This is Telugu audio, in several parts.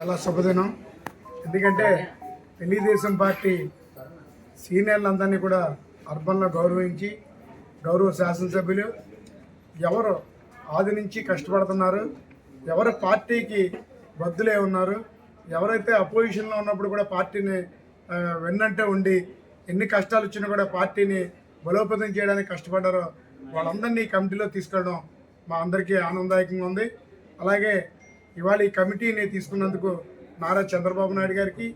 చాలా శుభదినం. ఎందుకంటే తెలుగుదేశం పార్టీ సీనియర్లందరినీ కూడా అర్బన్లో గౌరవించి గౌరవ శాసనసభ్యులు ఎవరు ఆది నుంచి కష్టపడుతున్నారు ఎవరు పార్టీకి బద్దులే ఉన్నారు ఎవరైతే అపోజిషన్లో ఉన్నప్పుడు కూడా పార్టీని వెన్నంటే ఉండి ఎన్ని కష్టాలు వచ్చినా కూడా పార్టీని బలోపేతం చేయడానికి కష్టపడ్డారో వాళ్ళందరినీ కమిటీలో తీసుకెళ్ళడం మా అందరికీ ఆనందదాయకంగా ఉంది. అలాగే ఇవాళ ఈ కమిటీని తీసుకున్నందుకు నారా చంద్రబాబు నాయుడు గారికి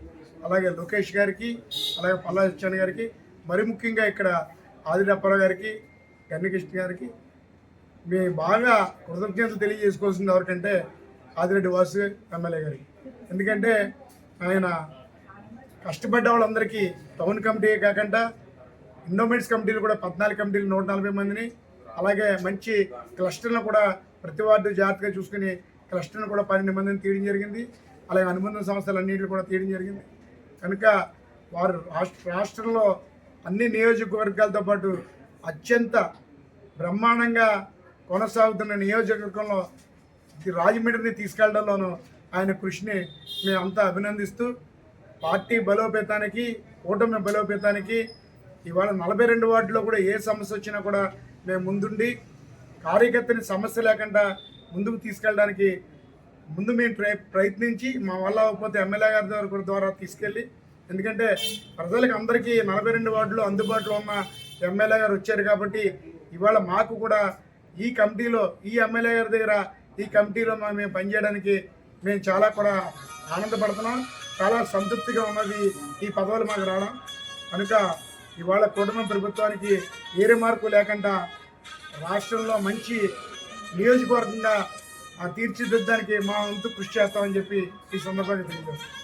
అలాగే లోకేష్ గారికి అలాగే పల్లా సత్యాన్ని గారికి మరి ముఖ్యంగా ఇక్కడ ఆదిరప్పారావు గారికి గన్నకృష్ణ గారికి మీ బాగా కృతజ్ఞతలు తెలియజేసుకోవాల్సింది ఎవరికంటే ఆదిరెడ్డి వాసు ఎమ్మెల్యే గారికి ఎందుకంటే ఆయన కష్టపడ్డ వాళ్ళందరికీ టౌన్ కమిటీ కాకుండా ఇండోమెంట్స్ కమిటీలు కూడా పద్నాలుగు కమిటీలు నూట నలభై మందిని అలాగే మంచి క్లస్టర్లను కూడా ప్రతి వార్డు జాగ్రత్తగా చూసుకుని క్లస్టర్ను కూడా పన్నెండు మందిని తీయడం జరిగింది. అలాగే అనుబంధ సంస్థలు అన్నింటిని కూడా తీయడం జరిగింది. కనుక వారు రాష్ట్ర రాష్ట్రంలో అన్ని నియోజకవర్గాలతో పాటు అత్యంత బ్రహ్మాండంగా కొనసాగుతున్న నియోజకవర్గంలో రాజమండ్రిని తీసుకెళ్ళడంలోనూ ఆయన కృషిని మేమంతా అభినందిస్తూ పార్టీ బలోపేతానికి కూటమి బలోపేతానికి ఇవాళ నలభై రెండు వార్డులో కూడా ఏ సమస్య వచ్చినా కూడా మేము ముందుండి కార్యకర్తని సమస్య లేకుండా ముందుకు తీసుకెళ్ళడానికి ముందు మేము ట్రై ప్రయత్నించి మా వల్ల అవ్వకపోతే ఎమ్మెల్యే గారి ద్వారా ద్వారా తీసుకెళ్ళి ఎందుకంటే ప్రజలకు అందరికీ నలభై రెండు వార్డులు అందుబాటులో ఉన్న ఎమ్మెల్యే గారు వచ్చారు కాబట్టి ఇవాళ మాకు కూడా ఈ కమిటీలో ఈ ఎమ్మెల్యే గారి దగ్గర ఈ కమిటీలో మేము పనిచేయడానికి మేము చాలా కూడా ఆనందపడుతున్నాం. చాలా సంతృప్తిగా ఉన్నది ఈ పదవులు మాకు రావడం. కనుక ఇవాళ కుటుంబ ప్రభుత్వానికి ఏ మార్పు లేకుండా రాష్ట్రంలో మంచి నియోజకవర్గంగా ఆ తీర్చిదిద్దడానికి మా వంతు కృషి చేస్తామని చెప్పి ఈ సందర్భంగా తెలియజేస్తాం